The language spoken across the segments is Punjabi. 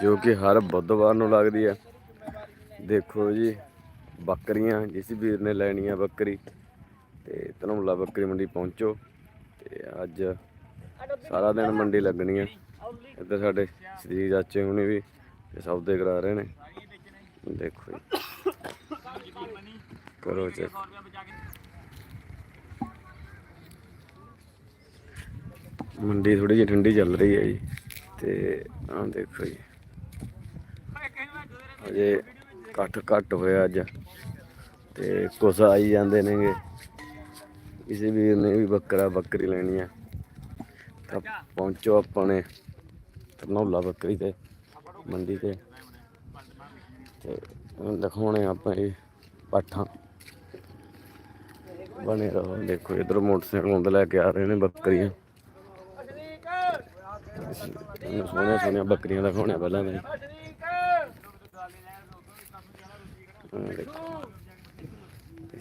ਜੋ ਕਿ ਹਰ ਬੁੱਧਵਾਰ ਨੂੰ ਲੱਗਦੀ ਹੈ ਦੇਖੋ ਜੀ, ਬੱਕਰੀਆਂ, ਜਿਸ ਵੀਰ ਨੇ ਲੈਣੀ ਆ ਬੱਕਰੀ, ਤੇ ਧਨੌਲਾ ਬੱਕਰੀ ਮੰਡੀ ਪਹੁੰਚੋ, ਤੇ ਅੱਜ ਸਾਰਾ ਦਿਨ ਮੰਡੀ ਲੱਗਣੀ ਹੈ ਇੱਧਰ ਸਾਡੇ ਸ੍ਰੀ ਚਾਚੇ ਹੁਣੇ ਵੀ ਸੌਦੇ ਕਰਾ ਰਹੇ ਨੇ। ਦੇਖੋ ਜੀ। ਕਰੋ ਚੈੱਕ। ਮੰਡੀ ਥੋੜੀ ਜਿਹੀ ਠੰਡੀ ਚੱਲ ਰਹੀ ਹੈ ਜੀ, ਤੇ ਆਹ ਦੇਖੋ ਜੀ। ਅਜੇ ਘੱਟ ਘੱਟ ਹੋਇਆ ਅੱਜ। ਤੇ ਕੁਛ ਆਈ ਜਾਂਦੇ ਨੇਗੇ। ਕਿਸੇ ਵੀਰ ਨੇ ਵੀ ਬੱਕਰਾ ਬੱਕਰੀ ਲੈਣੀ ਆ। ਤਾਂ ਪਹੁੰਚੋ ਆਪਣੇ ਧਨੌਲਾ ਬੱਕਰੀ ਤੇ ਮੰਡੀ ਤੇ। ਤੇ ਦਿਖਾਉਣੇ ਆਪਾਂ ਇਹ ਪਾਠਾਂ। ਬਣੇ ਰਹੋ। ਦੇਖੋ ਇਧਰ ਮੋਟਰਸਾਈਕਲ ਹੁੰਦੇ ਲੈ ਕੇ ਆ ਰਹੇ ਨੇ ਬੱਕਰੀਆਂ। ਸੋਹਣੀਆਂ ਸੋਹਣੀਆਂ ਬੱਕਰੀਆਂ ਦਿਖਾਉਣੀਆਂ ਪਹਿਲਾਂ ਮੈਂ ਆਹ ਦੇਖੋ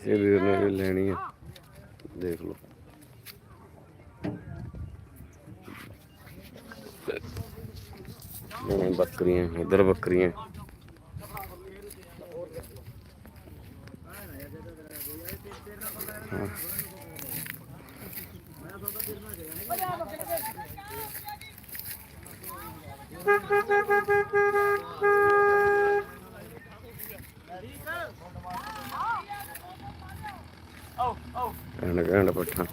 ਵੀਰ ਨੇ ਲੈਣੀ ਹੈ ਦੇਖ ਲਓ। ਇਹ ਬੱਕਰੀਆਂ ਇਧਰ ਬੱਕਰੀਆਂ। ਹਾਂ। ਕਹਿਣ ਕਹਿਣ ਪੱਠਾ।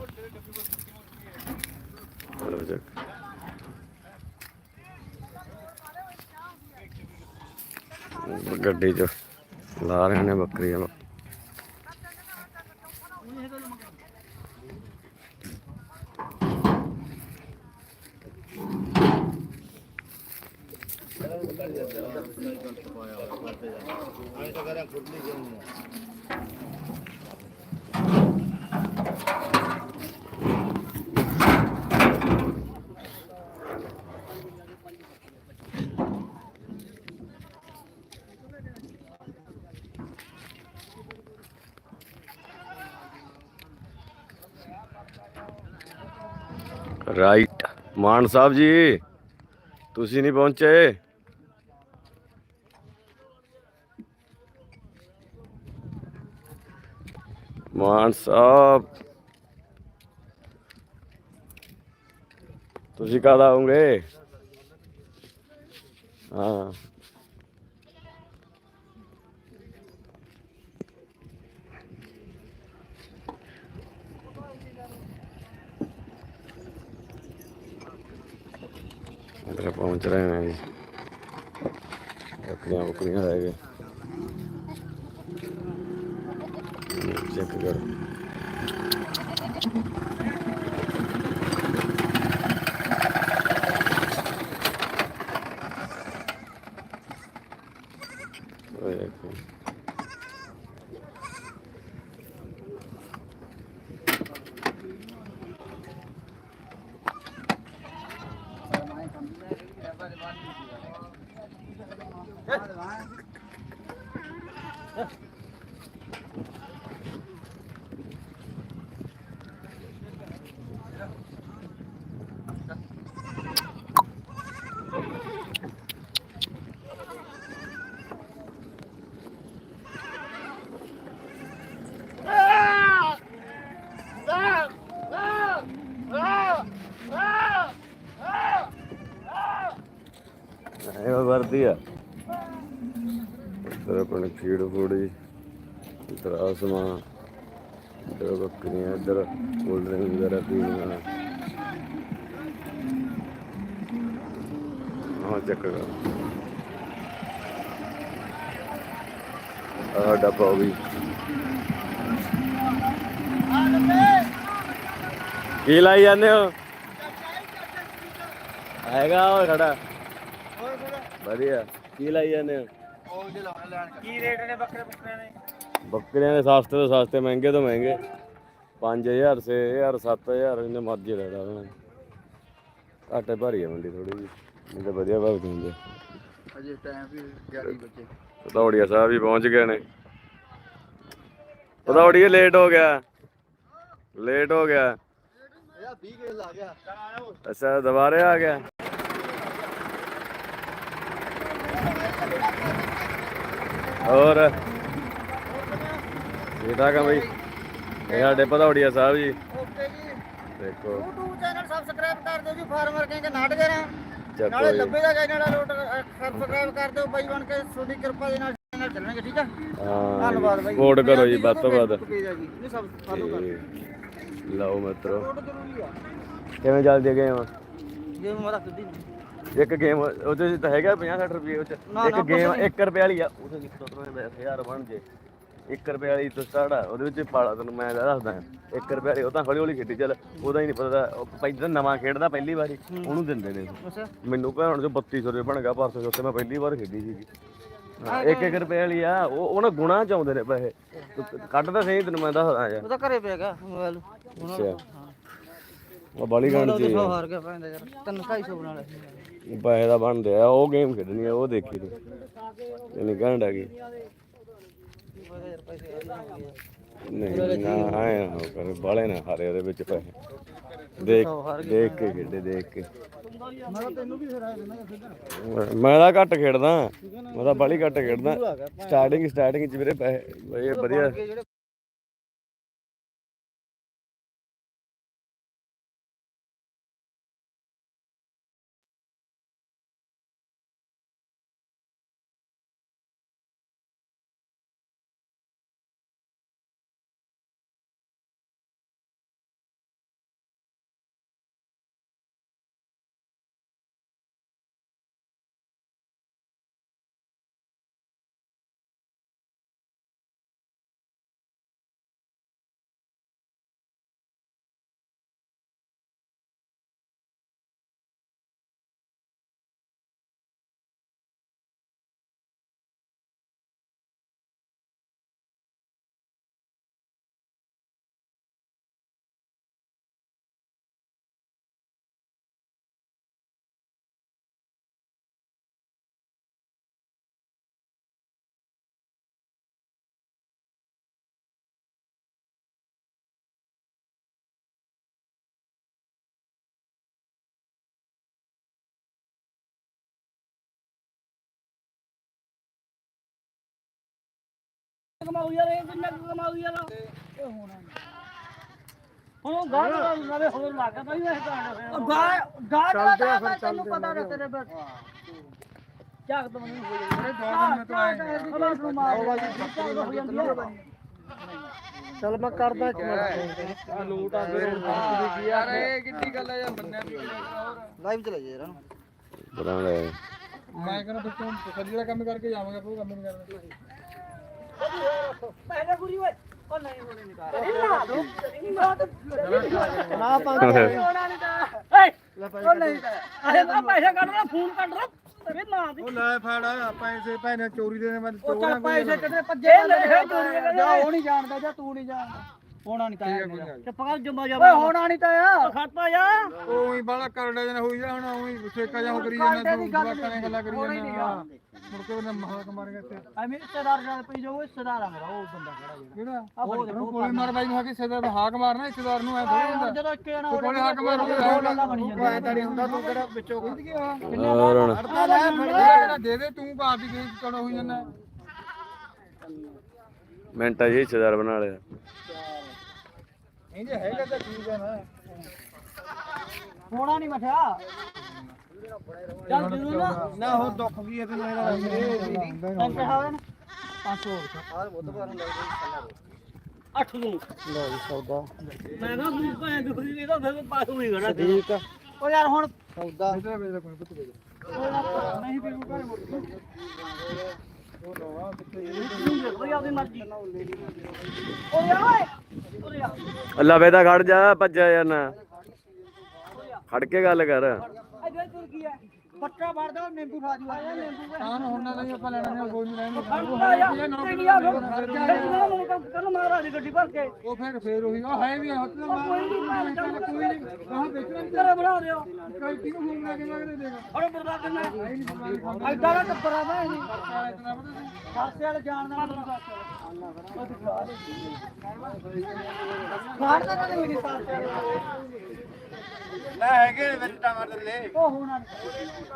ਚਲੋ ਜੀ। ਗੱਡੀ ਚ ਲਾ ਰਹੇ ਨੇ ਬੱਕਰੀਆਂ ਰਾਈਟ ਮਾਨ ਸਾਹਿਬ ਜੀ ਤੁਸੀਂ ਨਹੀਂ ਪਹੁੰਚੇ ਮਾਨ ਸਾਹਿਬ। ਤੁਸੀਂ ਕਦ ਆਉਂਗੇ ਹਾਂ। ਇੱਧਰ ਪਹੁੰਚ ਰਹੇ ਨੇ ਜੀ। ਬੱਕਰੀਆਂ ਬੱਕਰੀਆਂ ਰਹਿ ਗਏ ਚੈੱਕ ਕਰ ਓਏ ਦੇਖੋ ਆ। ਇੱਧਰ ਆਪਣੇ ਫੀਡ ਫੂਡ ਜੀ, ਇੱਧਰ ਆਸਮਾਂ ਬੱਕਰੀਆਂ, ਇੱਧਰ ਕੋਲਡ ਡਰਿੰਕ ਵਗੈਰਾ ਪੀਣੀਆਂ। ਹਾਂ ਚੱਕ ਕਰ। ਆ ਡੱਬਾ ਵੀ। ਕੀ ਲਾਈ ਜਾਂਦੇ ਹੋ? ਆਏਗਾ ਉਹ ਖੜਾ ਵਧੀਆ। ਕੀ ਲਾਈ ਜਾਂਦੇ ਹੋ? ਕੀ ਰੇਟ ਨੇ ਬੱਕਰੇ ਬੱਕਰੇ ਦੇ ਬੱਕਰੀਆਂ ਦੇ ਸਸਤੇ ਤੋਂ ਸਸਤੇ ਮਹਿੰਗੇ ਤੋਂ ਮਹਿੰਗੇ। 5000 6000 7000 ਇਹਨੇ ਮਰਜ਼ੀ ਲੈ ਲਾ ਘਾਟੇ ਭਾਰੀ ਆ ਮੰਡੀ ਥੋੜੀ ਜੀ ਨਹੀਂ ਤਾਂ ਵਧੀਆ ਭਾਅ ਦਿੰਦੇ। ਅਜੇ ਟਾਈਮ ਵੀ 11 ਵਜੇ। ਪਤੌੜੀਆ ਸਾਹਿਬ ਵੀ ਪਹੁੰਚ ਗਏ ਨੇ। ਪਤੌੜੀਏ ਲੇਟ ਹੋ ਗਿਆ। ਲੇਟ ਹੋ ਗਿਆ। ਇਹ 20 ਕਿਲੋ ਲਾ ਗਿਆ। ਅੱਛਾ ਦੁਬਾਰੇ ਆ ਗਿਆ। ਹੋਰ? ਠੀਕ ਠਾਕ ਆ ਬਈ? ਇਹ ਸਾਡੇ ਭਦੌੜੀਆ ਸਾਹਿਬ ਜੀ। ਓਕੇ ਜੀ। ਦੇਖੋ। YouTube ਚੈਨਲ ਸਬਸਕ੍ਰਾਈਬ ਕਰ ਦਿਓ ਜੀ ਫਾਰਮਰ ਕਿੰਗ ਨਾਟਗਰ ਚੱਕੋ ਨਾਲੇ 90 ਦਾ ਚੈਨਲ ਲੋਟ ਸਬਸਕ੍ਰਾਈਬ ਕਰ ਦਿਓ ਬਾਈ ਬਣ ਕੇ। ਤੁਹਾਡੀ ਕਿਰਪਾ ਦੇ ਨਾਲ ਚੈਨਲ ਚੱਲਣਗੇ ਠੀਕ ਆ? ਹਾਂ ਧੰਨਵਾਦ ਬਾਈ। ਸਪੋਰਟ ਕਰੋ ਜੀ ਵੱਧ ਤੋਂ ਵੱਧ। ਆ ਲਓ ਮਿੱਤਰੋ। ਆ। ਕਿਵੇਂ ਚੱਲਦੀ ਹੈ ਗੇਮ ਜੇ ਮੇਰਾ ਸਿੱਧੀ ਇੱਕ ਗੇਮ ਉਹਦੇ ਚ ਤਾਂ ਹੈਗਾ 50 60 ਰੁਪਏ ਉਹ ਚ। ਨਾ, ਇੱਕ ਗੇਮ ਕੁਛ ਨੀ। 1 ਰੁਪਏ ਵਾਲੀ ਆ ਉਹਦੇ ਵਿੱਚ ਤੋਂ ਤੁਹਾਨੂੰ 1000 ਬਣ ਜੇ। 1 ਰੁਪਏ ਵਾਲੀ ਤੋਂ ਸਟਾਰਟ ਆ ਉਹਦੇ ਵਿੱਚ ਪਾਲਾ ਤੈਨੂੰ ਮੈਂ ਦੱਸਦਾ। 1 ਰੁਪਏ ਵਾਲੀ ਉਹ ਤਾਂ ਹੌਲੀ ਹੌਲੀ ਖੇਡੀ ਚੱਲ ਉਹਦਾ ਹੀ ਨਹੀਂ ਪਤਾ ਪਹਿਲਾਂ ਨਵਾਂ ਖੇਡਦਾ ਪਹਿਲੀ ਵਾਰੀ ਉਹਨੂੰ ਦਿੰਦੇ ਨੇ ਮੈਨੂੰ ਭੈਣ ਜੋ 3200 ਰੁਪਏ ਬਣ ਗਿਆ ਪਰਸੋਂ ਚੌਥੇ ਮੈਂ ਪਹਿਲੀ ਵਾਰ ਖੇਡੀ ਹਾਂ, ਇੱਕ ਇੱਕ ਰੁਪਏ ਵਾਲੀ ਆ ਉਹ ਉਹਨਾਂ ਗੁਣਾ ਚ ਆਉਂਦੇ ਨੇ ਪੈਸੇ। ਤੂੰ ਕੱਢ ਤਾਂ ਸਹੀ ਤੈਨੂੰ ਮੈਂ ਦੱਸਦਾ ਯਾਰ। ਉਹ ਤਾਂ ਘਰੇ ਪਿਆ ਗਿਆ ਮੋਬਾਈਲ। ਅੱਛਾ। ਉਹ ਬਾਲੀ ਗਾਣ ਚ ਸੌ ਹਾਰ ਗਿਆ ਪੈਂਦਾ ਯਾਰ 350 ਬਣਾ ਲੈ ਪੈਸੇ ਦਾ ਬਣਦੇ ਆ ਉਹ ਗੇਮ ਖੇਡਣੀ ਆ ਉਹ ਦੇਖੀ ਤੂੰ। ਇਹਨੇ ਘੰਟਾ ਕੀ ਯਾਰ ਪੈਸੇ ਆ ਜਾਣਗੇ ਨਹੀਂ ਨਾ ਆਏ ਨਾ ਕਰ ਬਾਲੇ ਨਾ ਹਾਰੇ ਉਹਦੇ ਵਿੱਚ ਪੈਸੇ। ਦੇਖ ਦੇਖ ਕੇ ਖੇਡੇ ਦੇਖ ਕੇ। ਮੈਂ ਤਾਂ ਤੈਨੂੰ ਵੀ ਹਰਾ ਦੇਣਾ ਸਿੱਧਾ ਮੈਂ ਤਾਂ ਘੱਟ ਖੇਡਦਾ ਮੈਂ ਤਾਂ ਬਾਲੀ ਘੱਟ ਖੇਡਦਾ। ਸਟਾਰਟਿੰਗ ਸਟਾਰਟਿੰਗ ਚ ਵੀਰੇ ਪੈਸੇ ਬਈ ਇਹ ਵਧੀਆ। ਕਮਾਊ ਯਾਰ ਇਹ ਕਿੰਨਾ ਕੁ ਕਮਾਊ ਯਾਰ ਹੁਣ? ਉਹ ਗਾਹ ਦਾ ਨਵੇਂ ਹੋਰ ਲੱਗਾ ਤਾਂ ਇਹ ਗਾਹ ਗਾਹ ਚੱਲਦੇ ਆ ਫਿਰ ਤੈਨੂੰ ਪਤਾ ਨਾ ਤੇਰੇ ਬਸ। ਮੈਨੂੰ ਹੋ ਦੋ ਹੋ ਜਾਂਦੀ ਹੈ ਚੱਲ ਮੈਂ ਕਰਦਾ ਇੱਕ ਮਿੰਟ। ਲੋਟ ਆ ਫਿਰ ਯਾਰ ਇਹ ਕਿੱਡੀ ਗੱਲ ਆ ਯਾਰ ਬੰਨਿਆ ਵੀ ਲਾਈਵ ਚਲਾਈਏ ਯਾਰ। ਬਣਾ ਲੈ। ਮੈਂ ਕਹਿੰਦਾ ਬੱਚੋਂ ਜਿਹੜਾ ਕੰਮ ਕਰਕੇ ਜਾਵਾਂਗਾ ਉਹ ਕੰਮ ਨਹੀਂ ਕਰਨਾ। ਨਾ ਪੰਜ ਉਹ ਲੈ। ਫੋਨ ਕੱਢ ਲੈ। ਤੇਰੇ ਨਾਂ ਦੀ। ਉਹ ਲੈ ਫੜ ਪੈਸੇ ਪੈਸੇ ਚੋਰੀ ਦੇ ਨੇ ਮੈਂ ਪੈਸੇ ਭੱਜੇ ਚੋਰੀ ਜਾ ਉਹ ਨਹੀਂ ਜਾਣਦਾ ਜਾਂ ਤੂੰ ਨਹੀਂ ਜਾਣਦਾ। ਹੋਣਾ ਨਹੀਂ ਤਾਂ ਤੇ ਪਕੜ ਜੰਮਾ ਜਾ ਓਏ ਹੋਣਾ ਨਹੀਂ ਤਾਂ ਆ ਖਾਤਾ ਜਾ। ਉਹ ਬਾਲਾ ਕਰੜਾ ਜਨ ਹੋਈ ਜਾ ਹੁਣ ਉਹੀ ਠੇਕਾ ਜਾ ਕਰੀ ਜਾਂਦਾ ਤੂੰ ਜਵਾਕਾਂ ਨੇ ਗੱਲਾਂ ਕਰੀ ਜਾਂਦਾ ਮੁੜ ਕੇ ਉਹਨੇ ਮਹਾਕ ਮਾਰ ਗਿਆ ਇੱਥੇ। ਐਵੇਂ ਰਿਸ਼ਤੇਦਾਰ ਨਾਲ ਪਈ ਜਾਓ ਰਿਸ਼ਤੇਦਾਰ ਆ ਮੇਰਾ ਉਹ ਬੰਦਾ ਖੜਾ ਜਿਹੜਾ। ਕਿਹੜਾ? ਉਹ ਕੋਲੇ ਮਾਰ ਬਾਈ ਨੂੰ ਆ ਕੇ ਸਿੱਧਾ ਹਾਕ ਮਾਰਨਾ ਰਿਸ਼ਤੇਦਾਰ ਨੂੰ ਐ ਥੋੜੀ ਹੁੰਦਾ। ਜਦੋਂ ਇੱਕ ਜਣਾ ਕੋਲੇ ਹਾਕ ਮਾਰ ਜਾਂਦੀਆਂ। ਐ ਤਾਂ ਨਹੀਂ ਹੁੰਦਾ ਤੂੰ ਕਿਹੜਾ ਵਿੱਚੋਂ ਖੁੱਦ ਗਿਆ ਹੋਰ ਹੁਣ। ਅੜਦਾ ਲੈ ਫੜ ਦੇ ਦੇ ਤੂੰ ਬਾਪ ਦੀ ਗਈ ਕੜ ਹੋਈ ਜਾਂਦਾ। ਮਿੰਟਾਂ ਜੀ ਹਿੱਸੇਦਾਰ ਬਣਾ ਲਿਆ। ਇਹ ਜੇ ਹੈਗਾ ਤਾਂ ਠੀਕ ਹੈ ਨਾ। ਹੋਣਾ ਨਹੀਂ ਮਠਿਆ। ਚੱਲ ਜਦੋਂ ਨਾ ਨਾ ਉਹ ਦੁੱਖ ਵੀ ਹੈ ਤੈਨੂੰ ਇਹਦਾ? ਤਾਂ ਕਿਹਾ ਹੋਇਆ ਨਾ 500 ਆਹ ਬੁੱਧਵਾਰ ਨੂੰ ਲੱਗਦਾ 8 ਨੂੰ ਲੋ ਜੀ ਸੌਦਾ। ਮੈਂ ਨਾ ਤੂੰ ਭੈਣ ਦੁਖਦੀ ਇਹਦਾ ਫਿਰ ਪਾਸ ਹੋਈ ਗਣਾ ਠੀਕ ਆ। ਉਹ ਯਾਰ ਹੁਣ ਸੌਦਾ। ਨਹੀਂ ਵੀ ਉਹ ਘਰੇ ਮੁੜ ਕੇ ਤੂੰ ਦੇਖ ਬਈ ਆਪਦੀ ਮਰਜ਼ੀ ਓ ਯਾਰ ਓਏ ਓਏ ਯਾਰ ਲਵੇ ਤਾਂ ਖੜ ਜਾ, ਭੱਜਿਆ ਯਾਰ ਨਾ। ਖੜ ਕੇ ਗੱਲ ਕਰ। ਇੱਧਰ ਤੁਰ ਕੀ ਹੈ ਪੱਟਾ ਵੜ ਦੋ ਨਿੰਬੂ ਖਾ ਜੂ ਆਇਆ ਨਿੰਬੂ ਹਾਂ ਹੁਣ ਨਹੀਂ ਆਪਾਂ ਲੈਣਾ ਨਹੀਂ ਕੋਈ ਨਹੀਂ ਲੈਣਾ ਖੜਦਾ ਯਾਰ ਇੰਡੀਆ ਫਿਰ ਕੱਲ ਮਾਰਾ ਦੀ ਗੱਡੀ ਭਰ ਕੇ ਉਹ ਫਿਰ ਫੇਰ ਉਹੀ ਉਹ ਹੈ ਵੀ ਹੱਥ ਨਾਲ ਮਾਰ ਕੋਈ ਨਹੀਂ ਮੈਂ ਚੱਲ ਕੋਈ ਨਹੀਂ ਕਹਾਂ ਵੇਚਣਾ ਤੇਰੇ ਬਣਾ ਦਿਓ। ਕੋਈ ਕਿਹਨੂੰ ਫੋਨ ਲਾ ਕੇ ਲੱਗਦੇ ਦੇਗਾ ਅਰੇ ਬਰਬਾਦ ਕਰਨਾ ਐਡਾ ਦਾ ਟੱਪਰਾ ਦਾ ਨਹੀਂ। ਖਾਸੇ ਵਾਲੇ ਜਾਣਦਾ ਨਾ ਤੈਨੂੰ ਖਾੜਦਾ ਨਾ ਮੇਰੀ ਸਾਥੇ ਲੈ ਹੈਗੇ ਵਿੱਚ ਟਮਾਟਰ ਲੈ ਉਹ ਹੋਣਾ ਨੀ।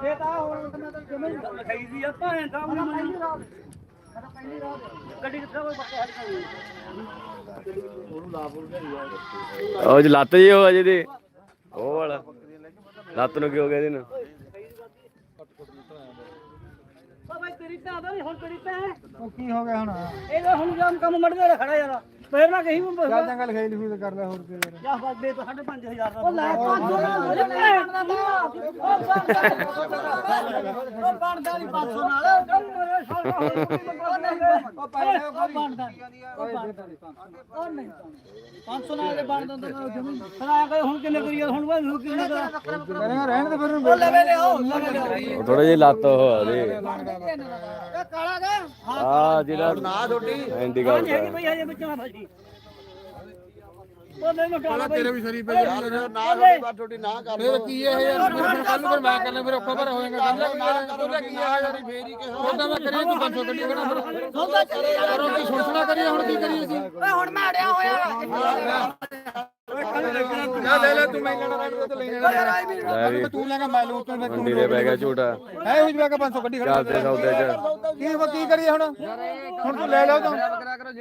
ਇਹ ਤਾਂ ਹੁਣ ਮੈਂ ਤਾਂ ਜਮੇ ਲਿਖਾਈ ਦੀ ਆ ਭਾਂ ਦਾ ਹੁਣ ਮੈਂ ਗੱਡੀ ਕਿੱਥੇ ਕੋਈ ਬੱਕਾ ਹੱਲ ਉਹ ਜੀ ਲੱਤ ਜੀ ਹੋ ਅਜੇ ਦੀ ਉਹ ਵਾਲਾ। ਲੱਤ ਨੂੰ ਕੀ ਹੋ ਗਿਆ ਇਹਦੇ ਨੂੰ ਓ ਬਾਈ ਤੇਰੀ ਤਾਂ ਆਦਾ ਨਹੀਂ ਹੁਣ ਤੇਰੀ ਤਾਂ ਉਹ ਕੀ ਹੋ ਗਿਆ ਹੁਣ? ਇਹਦਾ ਹੁਣ ਜਾਮ ਕੰਮ ਮੜਦੇ ਖੜਾ ਯਾਰ। ਫੇਰ ਨਾ ਕਹੀਂ ਮੈਂ ਚੱਲ ਚੰਗਾ ਲਿਖਾਈ ਲਿਖੂ ਕਰ ਲੈ ਹੋਰ ਕੀ ਯਾਰ ਜਾ ਬਸ ਦੇ ਤਾਂ 5500 ਦਾ ਉਹ ਲੈ 500 ਦਾ ਭੈਣ ਦਾ ਉਹ ਬਣਦਾ ਨਹੀਂ 500 ਨਾਲ। ਉਹ ਮੇਰੇ ਸਾਲ ਉਹ ਬਣਦਾ ਉਹ ਬਣਦਾ ਉਹ ਨਹੀਂ 500 ਨਾਲ। ਦੇ ਬਣਦਾ ਤਾਂ ਜਮੀਨ ਸੁਣਾ ਕੇ ਹੁਣ ਕਿੰਨੇ ਕਰੀਏ ਹੁਣ ਵਾ ਹੁਣ ਕਿੰਨੇ ਕਰਾਂ ਰਹਿਣ ਦੇ ਫਿਰ ਉਹ ਲੈ ਲੈ ਉਹ ਥੋੜਾ ਜਿਹਾ ਲੱਤ ਹੋ ਅਜੇ ਇਹ ਕਾਲਾ ਗਾ ਆ ਜਿਹੜਾ ਨਾ ਥੋੜੀ ਐਂਡੀ ਗੱਲ ਨਹੀਂ ਬਈ ਤੇਰੇ ਵੀ ਸਰੀ ਪਈ ਯਾਰ ਨਾ ਥੋੜੀ ਤੁਹਾਡੀ ਨਾ ਕਰ ਫਿਰ ਕੀ ਹੈ? ਯਾਰ ਫਿਰ ਕੱਲ ਨੂੰ ਫਿਰ ਮੈਂ ਕਰਨਾ ਫਿਰ ਔਖਾ ਪਰ ਹੋਏਗਾ। ਕੱਲ ਉਹਦਾ ਕੀ ਹੈ ਯਾਰ ਫੇਰ ਹੀ ਕਿਹਾ ਉਹਦਾ ਮੈਂ ਕਰੀਏ ਤੂੰ 500 ਗੱਡੀ ਖੜਾ ਫਿਰ ਸੌਦਾ ਚੱਲੇ ਯਾਰ ਕਰੋ ਕੀ ਸੁਣਸਣਾ ਕਰੀਏ ਹੁਣ ਕੀ ਕਰੀਏ ਅਸੀਂ? ਓਏ ਹੁਣ ਮੈਂ ਅੜਿਆ ਹੋਇਆ ਜਾ ਲੈ ਲੈ ਤੂੰ ਮੈਂ ਲੈਣਾ ਰਹਿਣ ਤੇ ਲੈ ਲੈਣਾ ਲੈ ਵੀ। ਤੂੰ ਲੈਗਾ ਮੈਂ ਲਊ ਤੂੰ ਫਿਰ ਮੰਡੀ ਦੇ ਪੈ ਗਿਆ ਝੂਟਾ। ਹੈ ਹੋ ਜੂਗਾ 500 ਗੱਡੀ ਖੜਾ ਚੱਲਦੇ ਸੌਦੇ ਚ। ਕੀ ਵਾ ਕੀ ਕਰੀਏ ਹੁਣ? ਹੁਣ ਤੂੰ ਲੈ ਲੈ ਤੂੰ।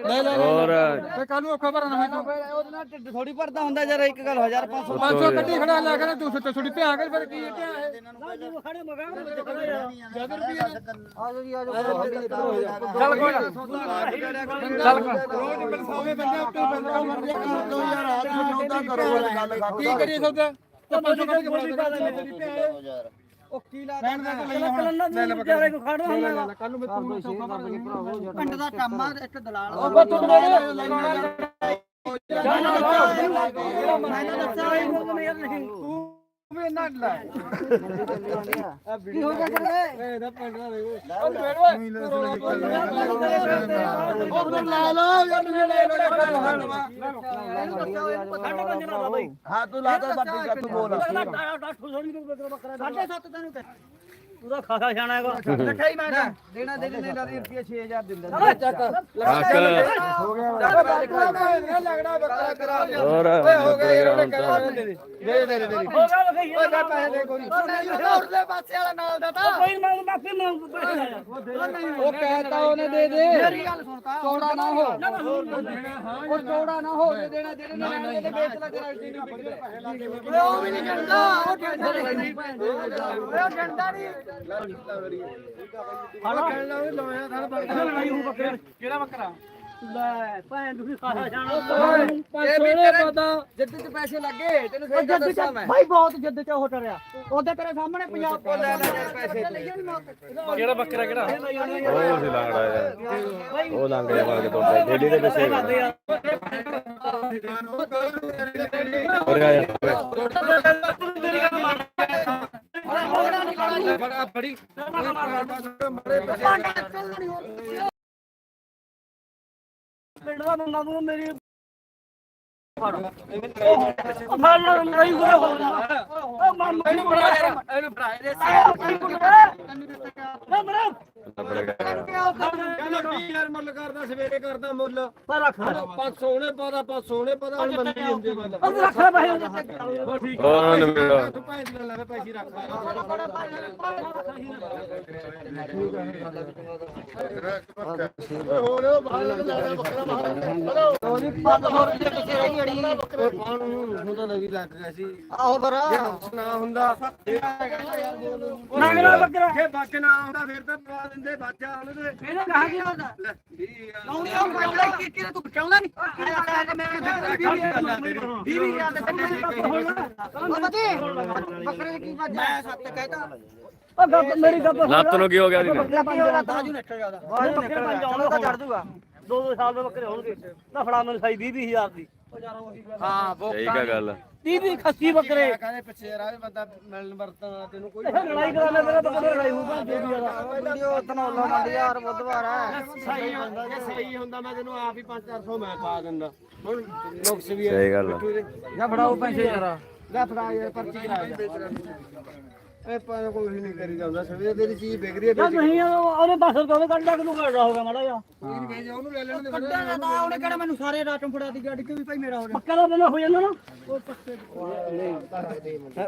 ਲੈ ਲੈ ਹੋਰ। ਫੇ ਕੱਲ ਨੂੰ ਔਖਾ ਭਰਨਾ ਹੋਈ ਤੂੰ। ਉਹਦੇ ਨਾਲ ਢਿੱਡ ਥੋੜੀ ਭਰਦਾ ਹੁੰਦਾ ਯਾਰ ਇੱਕ ਗੱਲ 1500 500 ਗੱਡੀ ਖੜਾ ਲੈ ਕੇ ਤੂੰ ਸੁੱਤੇ ਸੁੱਤੀ ਧਿਆ ਕੇ ਫਿਰ ਕੀ ਹੈ? ਧਿਆ ਹੈ ਨਾ। ਯਾਰ ਜਦ ਰੁਪਏ ਆਜੋ ਜੀ ਆਜੋ ਚੱਲ ਕੋਈ ਨਾ ਚੱਲ ਰੋਜ਼ ਬਲਸਾਵੇ ਬੰਦੇ ਉੱਤੇ ਬੰਦਾ ਮਰ ਗਿਆ 2000 ਆ। ਸੌਦਾ ਕਰੋ ਕੀ ਕਰੀਏ ਸੌਦਾ? ਤਾਂ 500 ਗੱਡੀ ਖੜਾ ਦੇ ਉਹ ਕੀ ਲਾ ਰਹਿਣ ਦੇ ਤੂੰ ਲੈ ਨੂੰ ਵਿਚਾਰੇ ਕੋ ਖੜਦਾ ਹੁੰਦਾ ਕੱਲ ਨੂੰ ਮੈਂ ਤੂੰ ਸੌਦਾ ਭਰ ਕੇ ਭਰਾਵੋ ਪਿੰਡ ਦਾ ਕੰਮ ਆ ਇੱਕ ਦਲਾਲ ਉਹ ਤੂੰ ਮੈਂ ਦੱਸਿਆ ਨਹੀਂ ਵੀ ਇੰਨਾ ਲੈ ਕੀ ਹੋ ਗਿਆ ਤੇਰੇ ਇਹਦਾ ਪਿੰਡ ਦਾ ਉਹ ਬੇੜ ਓਏ ਉਹ ਤੂੰ ਲਾ ਲਾ ਯਾਰ ਮੈਨੂੰ ਲੈ ਸਾਡੇ ਪੰਜ ਨਾ ਬਾਈ ਹਾਂ ਤੂੰ ਲਾ ਤਾ ਬੱਤੀ ਤੂੰ ਬੋਲ ਸਾਢੇ ਸੱਤ ਤੈਨੂੰ ਪੂਰਾ ਖਾਸਾ ਜਾਣਾ ਹੈਗਾ। ਇਕੱਠਾ ਹੀ ਮੈਂ ਦੇਣਾ ਦੇ ਦੇ ਲੈ ਦੀ ਰੁਪਏ 6000 ਦਿੰਦਾ ਚੱਕ। ਚੱਕ ਹੋ ਗਿਆ ਲੱਗਣਾ ਬੱਕਰਾ ਕਰਾ ਹੋਰ ਓਏ ਹੋ ਗਿਆ ਯਾਰ ਉਹਨੇ ਕਰਾ ਤਾਂ- ਦੇ ਦੇ। ਦੇ ਦੇ ਦੇ ਹੋ ਗਿਆ ਲਗਾਈ ਓਏ ਜਾ ਪੈਸੇ ਦੇ ਕੋਈ। ਉਰਲੇ ਪਾਸੇ ਵਾਲਾ ਨਾਲ ਦਾ ਤਾਂ। ਕੋਈ ਮੰਗ ਮਾਫੀ ਮੰਗ ਪੈਸੇ ਉਹ ਕਹਿਤਾ ਉਹਨੇ ਦੇ ਦੇ। ਮੇਰੀ ਗੱਲ ਸੁਣਤਾ ਚੌੜਾ ਨਾ ਹੋ। ਉਹ ਚੌੜਾ ਨਾ ਹੋ ਦੇ ਦੇਣਾ ਨੇ ਲੈਣੇ ਤੇ ਵੇਚ ਲੈ ਤੇਰਾ ਇੰਨੀ ਓਏ ਉਹ ਵੀ ਨਹੀਂ ਜਣਦਾ ਉਹ ਜਣਦਾ ਨਹੀਂ। ਉਹ ਜਣਦਾ ਨਹੀਂ। ਹਾਲਾ। ਕਹਿਣਾ ਉਹ ਲੋਇਆ ਥੜ ਬੱਕਰਾ ਲੜਾਈ ਹੋ ਬੱਕਰੇ ਕਿਹੜਾ ਬੱਕਰਾ ਲੈ ਭੈਣ ਤੁਸੀਂ ਖਾਸਾ ਜਾਣਾ। ਇਹ ਵੀ ਤੇਰੇ ਜਿੱਦ ਚ ਪੈਸੇ ਲੱਗੇ ਤੈਨੂੰ ਉਹ ਜੱਦ ਚ ਭਾਈ ਬਹੁਤ ਜੱਦ ਚ ਹੋ ਟਰਿਆ। ਉਹਦੇ ਤੇਰੇ ਸਾਹਮਣੇ ਪੰਜਾਬ ਕੋਲ ਲੈ ਲੈ ਪੈਸੇ ਕਿਹੜਾ ਬੱਕਰਾ ਕਿਹੜਾ? ਉਹ ਸੀ ਲੰਗੜਾ ਯਾਰ ਉਹ ਲੰਗ ਜਾ ਮਾਰ ਕੇ ਤੋੜਦਾ ਡੇਲੀ ਦੇ ਪਿੱਛੇ ਹੋਰ ਆ ਜਾ ਬੜਾ ਬੜੀ ਪਿੰਡ ਦਾ ਤੂੰ ਮੇਰੀ ਯਾਰ ਮੁੱਲ ਕਰਦਾ ਸਵੇਰੇ ਕਰਦਾ ਮੁੱਲ ਪਰ ਰੱਖ 500 ਉਹਨੇ ਪਾਦਾ 500 ਉਹਨੇ ਪਾਦਾ ਹੁਣ ਮੰਦੀ ਹੁੰਦੀ ਗੱਲ ਉਹ ਰੱਖ ਲੈ ਭਾਈ ਉਹ ਠੀਕ ਹੋਰ ਨਾ ਮੇਰਾ ਤੂੰ ਪੈਸੇ ਲੈ ਲੈ ਪੈਸੇ ਰੱਖ ਹੋਰ ਉਹ ਬਾਹਰ ਲੈ ਬੱਕਰਾ ਬਾਹਰ। ਉਹਦੀ 500 ਰੁਪਏ ਪਿੱਛੇ ਰਹਿ ਗਈ ਅੜੀ ਹੁੰਦਾ ਲੱਗੀ ਲੱਗ ਗਿਆ ਸੀ। ਆਹੋ ਪਰ ਨਾ ਹੁੰਦਾ। ਨਾ ਬੱਕਰਾ। ਜੇ ਬੱਚ ਨਾ ਹੁੰਦਾ ਫਿਰ ਤਾਂ ਪਵਾ ਦਿੰਦੇ ਬੱਚਾ ਉਹਨੇ ਤੇ ਇਹਨੇ ਕਹਾ ਕੀ ਹੁੰਦਾ? ਲਾਉਣੀ ਉਹ ਬੱਕਰਾ ਕੀ ਕੀ ਤੂੰ ਬਚਾਉਂਦਾ ਨਹੀਂ। ਕਹਾ ਕਿ ਮੈਂ ਵੀ ਵੀ ਯਾਦ ਬੱਕਰੇ ਕੀ ਵੱਜ ਮੈਂ ਸੱਤ ਕਹਿਤਾ। ਉਹ ਗੱਪ ਮੇਰੀ ਗੱਪ ਲੱਤ ਨੂੰ ਕੀ ਹੋ ਗਿਆ ਇਹਦੀ ਬਾਜੂ ਨਿਕਲ ਜਾਦਾ ਬਾਜੂ ਨਿਕਲ ਜਾਣਾ ਤਾਂ ਚੜ ਦੂਗਾ ਦੋ ਦੋ ਸਾਲ ਦੇ ਬੱਕਰੇ ਹੋਣਗੇ। ਨਾ ਫੜਾ ਮੈਨੂੰ ਸਾਈ 20 20000 ਦੀ। ਹਾਂ ਠੀਕ ਆ ਗੱਲ। 30 ਦੀ ਖੱਸੀ ਬੱਕਰੇ। ਕਹਿੰਦੇ ਪਿੱਛੇ ਰਾਹ ਬੰਦਾ ਮਿਲਣ ਵਰਤਣ ਤੈਨੂੰ ਕੋਈ ਲੜਾਈ ਕਰਾ ਲੈ ਮੇਰਾ ਬੱਕਰੇ ਲੜਾਈ ਹੋਊਗਾ ਦੇ ਦੀ ਯਾਰ। ਵੀਡੀਓ ਤਨੌਲਾ ਮੰਡੀ ਯਾਰ ਬੁੱਧਵਾਰ ਹੈ ਸਹੀ ਹੁੰਦਾ ਜੇ ਸਹੀ ਹੁੰਦਾ ਮੈਂ ਤੈਨੂੰ ਆਪ ਹੀ 5-400 ਮੈਂ ਪਾ ਦਿੰਦਾ। ਹੁਣ ਨੁਕਸ ਵੀ ਸਹੀ ਗੱਲ। ਜਾਂ ਫੜਾਓ ਪੈਸੇ ਯਾਰ ਲੈ ਫੜਾ ਯਾਰ ਪਰਚੀ ਕਰਾ ਇਹ ਪਾਣ ਕੋਈ ਨਹੀਂ ਕਰੀ ਜਾਂਦਾ ਸਵੇਰੇ ਤੇਰੀ ਚੀਜ਼ ਵਿਕ ਰਹੀ ਹੈ ਯਾਰ ਨਹੀਂ ਉਹ- ਉਹਨੇ 10 ਰੁਪਏ ਕੱਢ ਕੇ ਨੂੰ ਕੱਢ ਹੋਗਾ ਮਾੜਾ ਜਿਹਾ। ਉਹਨੂੰ ਲੈ ਲੈਣ ਦੇ ਕੱਢਿਆ ਨਾ ਤਾਂ ਉਹਨੇ ਕਿਹੜਾ ਮੈਨੂੰ ਸਾਰੇ ਰਾਟਮ ਫੜਾ ਦੀ ਗੱਡੀ ਕਿ ਵੀ ਭਾਈ ਮੇਰਾ ਹੋ ਜਾ ਪੱਕਾ ਦਾ ਬੰਦਾ ਹੋ ਜਾਂਦਾ ਨਾ? ਉਹ ਪੱਕੇ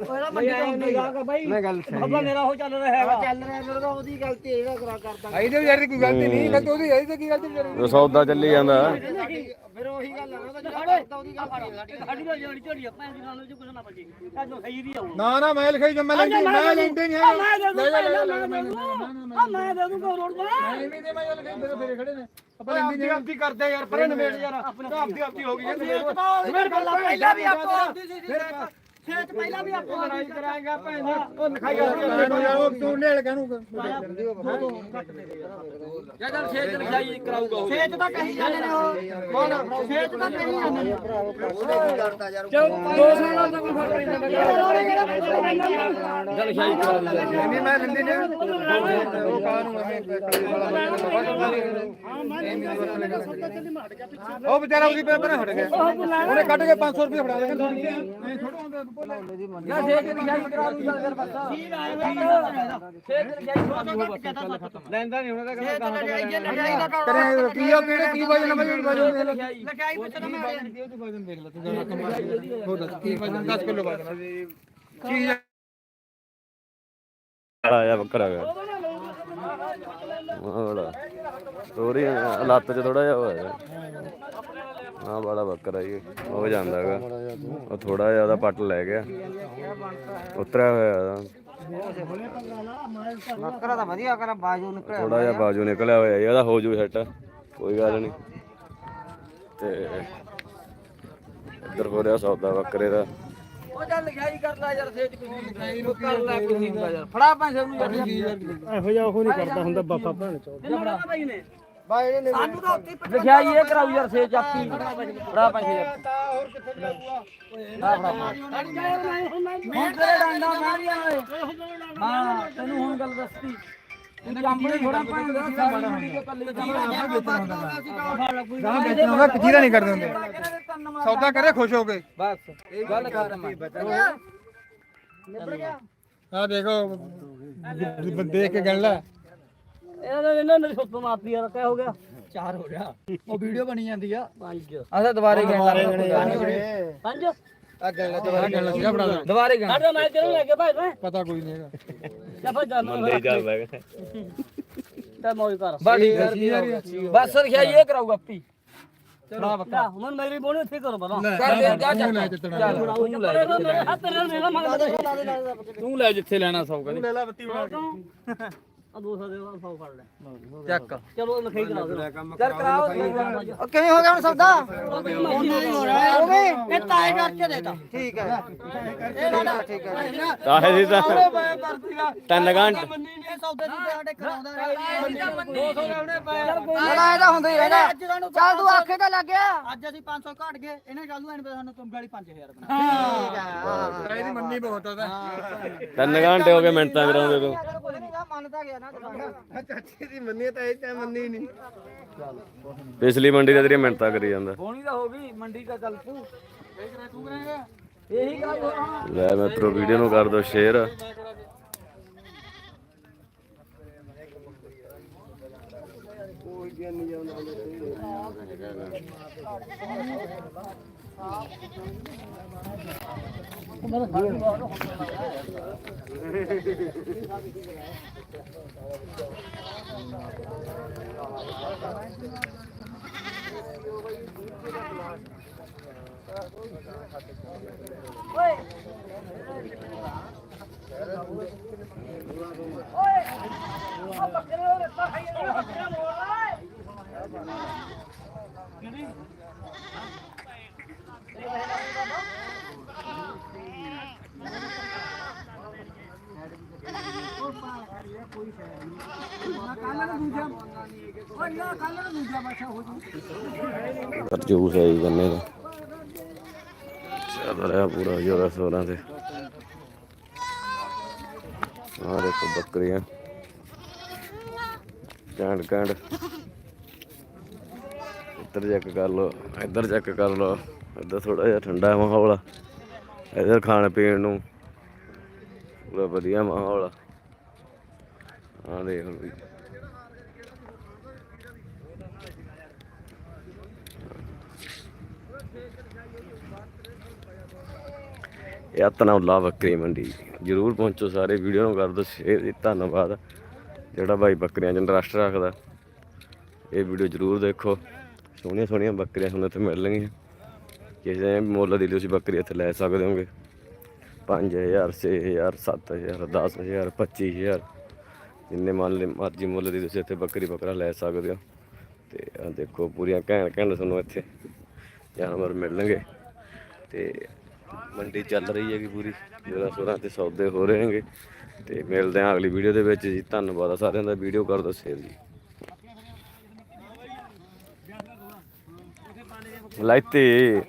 ਉਹਦਾ ਮੰਡੀ ਤੋਂ ਹੁੰਦੀ ਗਾ ਬਾਈ ਮੈਂ ਗੱਲ ਬਾਬਾ ਮੇਰਾ ਹੋ ਚੱਲ ਰਿਹਾ ਹੈਗਾ। ਚੱਲ ਰਿਹਾ ਫਿਰ ਤਾਂ ਉਹਦੀ ਗਲਤੀ ਇਹਦਾ ਕਰਾ ਕਰਦਾ ਇਹਦੇ ਯਾਰ ਕੋਈ ਗਲਤੀ ਨਹੀਂ ਮੈਂ ਉਹਦੀ ਇਹਦੀ ਕੀ ਗਲਤੀ ਮੇਰੀ ਉਹ ਸੌਦਾ ਚੱਲੀ ਜਾਂਦਾ। ਫਿਰ ਉਹੀ ਗੱਲ ਹੈ ਨਾ ਖੜੇ ਉਹਦੀ ਗੱਲ ਸਾਡੀ ਦਾ ਜਿਹੜੀ ਝੋੜੀ ਆ ਪੈਂਦੀ ਨਾਲ ਜੋ ਕੁਛ ਨਾ ਬਚੇ। ਆ ਜੋ ਸਹੀ ਦੀ ਆਉ ਨਾ ਨਾ ਮੈਂ ਲਿਖਾਈ ਜੰਮਾ ਲੈਂਦੀ ਮੈਂ ਲੈਂਦੇ ਨਹੀਂ ਆ ਮੈਂ ਦੇ ਦੂੰ ਪਹਿਲਾਂ ਮੈਂ ਦੇ ਦੂੰ ਆ ਮੈਂ ਦੇ ਦੂੰ ਕੋ ਰੋਡ ਤੇ ਐਵੇਂ ਦੇ ਮੈਂ ਲਿਖਾਈ ਮੇਰੇ ਫੇਰੇ ਖੜੇ ਨੇ ਆਪਾਂ ਲੈਂਦੀ ਨਹੀਂ ਆਪਦੀ ਕਰਦੇ ਯਾਰ ਪਰੇ ਨਵੇੜ ਯਾਰ ਆਪਦੀ ਆਪਦੀ ਹੋ ਗਈ ਮੇਰੇ ਕੋਲ ਪਹਿਲਾਂ ਵੀ ਆਪੋ ਖੇਤ ਪਹਿਲਾਂ ਵੀ ਆਪੋ ਲੜਾਈ ਕਰਾਏਗਾ ਭੈਣ ਉਹ ਲਿਖਾਈ ਯਾਰ ਉਹ ਤੂੰ ਨੇੜ ਕਹਨੂੰ ਜਾਂ ਜਦ ਖੇਤ ਲਿਖਾਈ ਕਰਾਊਗਾ ਉਹ। ਖੇਤ ਤਾਂ ਕਹੀ ਜਾਂਦੇ ਨੇ ਉਹ। ਕੌਣ ਖੇਤ ਤਾਂ ਕਹੀ ਜਾਂਦੇ ਨੇ। ਦੋ ਸਾਲਾਂ ਦਾ ਕੋਈ ਫ਼ਰਕ ਨਹੀਂ ਜਦ ਲਿਖਾਈ ਕਰਾ ਦਿੰਦੇ ਨਹੀਂ ਮੈਂ ਲੈਂਦੀ ਉਹ ਕਾਹਨੂੰ ਉਹ ਵਿਚਾਰਾ ਉਹਦੀ ਪੇਪਰ ਹਟ ਗਿਆ। ਉਹਨੇ ਕੱਢ ਕੇ 500 ਰੁਪਏ ਫੜਾ ਦੇਗਾ ਐ ਥੋੜਾ ਲੈਂਦਾ ਨਹੀਂ ਉਹਨਾਂ ਦਾ ਖੇਤ ਲਿਖਾਈ ਦਾ ਕਰੇ ਕੀ ਉਹ ਕਿਹੜੇ ਕੀ ਵਜਨ ਵਜਨ ਵਜਨ ਲਿਖਾਈ ਪੁੱਛਣਾ ਮੈਂ ਉਹਦੀ ਵਜਨ ਦੇਖ ਲੈ ਤੂੰ ਜਰਾ ਕਮਾਲ ਹੋ ਦੱਸ ਕੀ ਵਜਨ 10 ਕਿਲੋ ਵਜਨ ਚੀਜ਼ ਆਇਆ ਬੱਕਰਾ ਗਿਆ ਬੜਾ ਤੋਰੀ ਲੱਤ ਚ ਥੋੜਾ ਜਿਹਾ ਹੋਇਆ ਹਾਂ ਬੜਾ ਬੱਕਰਾ ਜੀ ਹੋ ਜਾਂਦਾ ਹੈਗਾ। ਉਹ ਥੋੜਾ ਜਿਹਾ ਉਹਦਾ ਪੱਟ ਲੈ ਗਿਆ। ਉਤਰਿਆ ਹੋਇਆ ਉਹਦਾ। ਬੱਕਰਾ ਤਾਂ ਵਧੀਆ ਕਰਾ ਬਾਜੂ ਨਿਕਲਿਆ ਥੋੜਾ ਜਿਹਾ ਬਾਜੂ ਨਿਕਲਿਆ ਹੋਇਆ ਜੀ, ਉਹਦਾ ਹੋ ਜੂ ਸੈੱਟ। ਕੋਈ ਗੱਲ ਨਹੀਂ ਤੇ ਇੱਧਰ ਹੋ ਰਿਹਾ ਸੌਦਾ ਬੱਕਰੇ ਦਾ। ਉਹ ਚੱਲ ਲਿਖਾਈ ਕਰ ਲੈ ਯਾਰ ਖੇਤ ਕੋਈ ਉਹ ਕਰ ਲੈ ਕੋਈ ਨਹੀਂ ਹੁੰਦਾ ਯਾਰ। ਫੜਾ ਪੈਸੇ ਉਹਨੂੰ ਯਾਰ। ਇਹੋ ਜਿਹਾ ਉਹ ਨਹੀਂ ਕਰਦਾ ਹੁੰਦਾ ਬਾਪਾ ਭੈਣ ਚੋ ਫੜਾ ਭਾਈ ਨੇ? ਬਾਈ ਇਹਨੇ ਸਾਨੂੰ ਤਾਂ ਉੱਥੇ ਲਿਖਾਈ ਇਹ ਕਰਾਉ ਯਾਰ ਸੇ ਚਾਪੀ ਫੜਾ ਪੈਸੇ ਯਾਰ ਤਾਂ ਹੋਰ ਕਿੱਥੇ ਜਾਊਗਾ? ਹੁਣ ਤੇਰੇ ਡਾਂਡਾ ਮਾਰੀਆਂ ਓਏ। ਹਾਂ ਤੈਨੂੰ ਹੁਣ ਗੱਲ ਦੱਸਤੀ। ਤੂੰ ਕੰਪਨੀ ਥੋੜਾ ਪਾਉਂਦਾ ਸਾਰੀ ਮੰਡੀ ਕੇ ਕੱਲੇ ਗਾਂ ਵੇਚਣਾ ਹੁੰਦਾ ਕਿਚੀ ਦਾ ਨਹੀਂ ਕਰਦੇ ਹੁੰਦੇ ਸੌਦਾ ਕਰੇ ਖੁਸ਼ ਹੋ ਕੇ ਬਸ ਗੱਲ ਕਰ ਮੈਂ ਆ। ਦੇਖੋ ਦੇਖ ਕੇ ਗੱਲ ਹੈ ਇਹਨਾਂ ਨੇ ਇਹਨਾਂ ਨੇ ਸੁੱਤ ਮਾਰਤੀ ਯਾਰ ਕਿਆ ਹੋ ਗਿਆ? ਚਾਰ ਹੋ ਗਿਆ। ਉਹ ਵੀਡੀਓ ਬਣੀ ਜਾਂਦੀ ਆ। ਪੰਜ। ਅਸਾਂ ਦੁਬਾਰੇ ਗਏ ਪੰਜ? ਆ ਗੱਲ ਦੁਬਾਰਾ ਗੱਲ ਬਣਾ ਦੁਬਾਰੇ ਗਏ ਸਾਡੇ ਭਾਈ ਪਤਾ ਕੋਈ ਨਹੀਂ ਹੈਗਾ। ਜਾਂ ਫਿਰ ਗੱਲ ਮੰਦੇ ਚੱਲ ਪੈ ਤਾਂ ਮੌਜ ਕਰ। ਬਸ ਸਰ ਖਿਆ ਇਹ ਕਰਾਊਗਾ ਆਪੀ। ਚਲੋ ਬੱਕਾ ਹੁਣ ਮੇਰੀ ਬੋਣੀ ਉੱਥੇ ਕਰੋ ਬਣਾ ਕਰ ਦੇ ਜਾ ਚੱਕ ਲੈ ਤੂੰ ਲੈ ਜਿੱਥੇ ਲੈਣਾ ਸੌ ਕਦੀ ਲੈ ਲੈ ਬੱਤੀ ਬਣਾ ਆ 200 ਦੇ 100 ਫੜ ਲੈ। ਚੱਕ। ਚਲੋ ਲਿਖਾਈ ਕਰਾ ਦੇ ਚੱਲ ਕਰਾਓ ਉਹ ਕਿਵੇਂ ਹੋ ਗਿਆ ਹੁਣ ਸੌਦਾ ਉਹ ਵੀ ਇਹ ਤਾਏ ਕਰਕੇ ਦੇਤਾ ਠੀਕ ਹੈ। ਇਹ ਨਾ ਠੀਕ ਹੈ। ਕਾਹੇ ਦੀ ਤਾਂ ਤਿੰਨ ਘੰਟੇ। ਮੰਨੀ ਨਹੀਂ ਸੌਦੇ ਦੀ ਸਾਡੇ ਕਰਾਉਂਦਾ 200 ਲਾਉਣੇ ਪਏ ਬੜਾ ਇਹਦਾ ਹੁੰਦਾ ਹੀ ਰਹਿੰਦਾ। ਚੱਲ ਤੂੰ ਆਖੇ ਤਾਂ ਲੱਗ ਗਿਆ। ਅੱਜ ਅਸੀਂ 500 ਘਟ ਗਏ ਇਹਨੇ ਕੱਲ ਨੂੰ ਐਨ ਸਾਨੂੰ ਤੁਮ ਗਾਲੀ 5000 ਬਣਾ ਠੀਕ ਆ ਇਹਦੀ ਮੰਨੀ ਬਹੁਤ ਆ ਤਾਂ ਤਿੰਨ ਘੰਟੇ ਹੋ ਗਏ ਮਿੰਟਾਂ ਕਰਾਉਂਦੇ ਤੂੰ। ਕੋਈ ਨਹੀਂ ਮੰਨਦਾ ਗਿਆ। ਚਾਚੀ ਦੀ ਮੰਨੀ ਤਾਂ ਇਹ ਤਾਂ ਮੰਨੀ ਨਹੀਂ। ਪਿਛਲੀ ਮੰਡੀ ਦਾ ਤੇਰੀ ਮਿੰਟਾਂ ਕਰੀ ਜਾਂਦਾ। ਬੋਣੀ ਤਾਂ ਹੋ ਗਈ ਮੰਡੀ ਦਾ ਚੱਲ ਤੂੰ ਇਹੀ ਗੱਲ ਹੋਣਾ ਲੈ ਮਿੱਤਰੋ ਵੀਡੀਓ ਨੂੰ ਕਰ ਦਿਓ ਸ਼ੇਅਰ ਕਿਹੜੀ? ਜੂਸ ਆਈ ਗੰਨੇ ਦਾ। ਚੱਲ ਰਿਹਾ ਪੂਰਾ ਜੋਰਾ ਸੋਰਾਂ ਤੇ। ਆ ਦੇਖੋ ਬੱਕਰੀਆਂ। ਕੈਂਡ ਕੈਂਡ। ਇੱਧਰ ਚੈੱਕ ਕਰ ਲਓ, ਇੱਧਰ ਚੈੱਕ ਕਰ ਲਓ। ਇੱਧਰ ਥੋੜਾ ਜਿਹਾ ਠੰਡਾ ਮਾਹੌਲ ਆ। ਇੱਧਰ ਖਾਣ ਪੀਣ ਨੂੰ। ਪੂਰਾ ਵਧੀਆ ਮਾਹੌਲ ਆ। ਆਹ ਦੇਖ ਲਓ ਜੀ। ਇਹ ਆ ਬੱਕਰੀ ਮੰਡੀ ਜਰੂਰ ਪਹੁੰਚੋ ਸਾਰੇ, ਵੀਡੀਓ ਨੂੰ ਕਰ ਦਿਓ ਸ਼ੇਅਰ ਧੰਨਵਾਦ। ਜਿਹੜਾ ਭਾਈ ਬੱਕਰੀਆਂ 'ਚ ਇੰਟਰਸਟ ਰੱਖਦਾ, ਇਹ ਵੀਡੀਓ ਜਰੂਰ ਦੇਖੋ। ਸੋਹਣੀਆਂ ਸੋਹਣੀਆਂ ਬੱਕਰੀਆਂ ਤੁਹਾਨੂੰ ਇੱਥੇ ਮਿਲਣਗੀਆਂ। ਕਿਸੇ ਮੁੱਲ ਦੀ ਤੁਸੀਂ ਬੱਕਰੀ ਇੱਥੇ ਲੈ ਸਕਦੇ ਹੋਗੇ। 5000 6000 7000 10000 25000 ਜਿੰਨੇ ਮੰਨ ਮਰਜ਼ੀ ਮੁੱਲ ਦੀ ਤੁਸੀਂ ਇੱਥੇ ਬੱਕਰੀ ਬੱਕਰਾ ਲੈ ਸਕਦੇ ਹੋ। ਤੇ ਆ ਦੇਖੋ ਪੂਰੀਆਂ ਘੈਂਟ ਘੈਂਟ ਤੁਹਾਨੂੰ ਇੱਥੇ ਜਾਨਵਰ ਮਿਲਣਗੇ। ਤੇ ਮੰਡੀ ਚੱਲ ਰਹੀ ਹੈਗੀ ਪੂਰੀ। ਜਿਹੜਾ ਸੋਰਾਂ ਤੇ ਸੌਦੇ ਹੋ ਰਹੇ ਹੈਗੇ। ਤੇ ਮਿਲਦੇ ਹਾਂ ਅਗਲੀ ਵੀਡੀਓ ਦੇ ਵਿੱਚ ਜੀ। ਧੰਨਵਾਦ ਆ ਸਾਰਿਆਂ ਦਾ। ਵੀਡੀਓ ਕਰ ਦਿਓ ਸ਼ੇਅਰ ਜੀ। ਲਾਈਤੇ।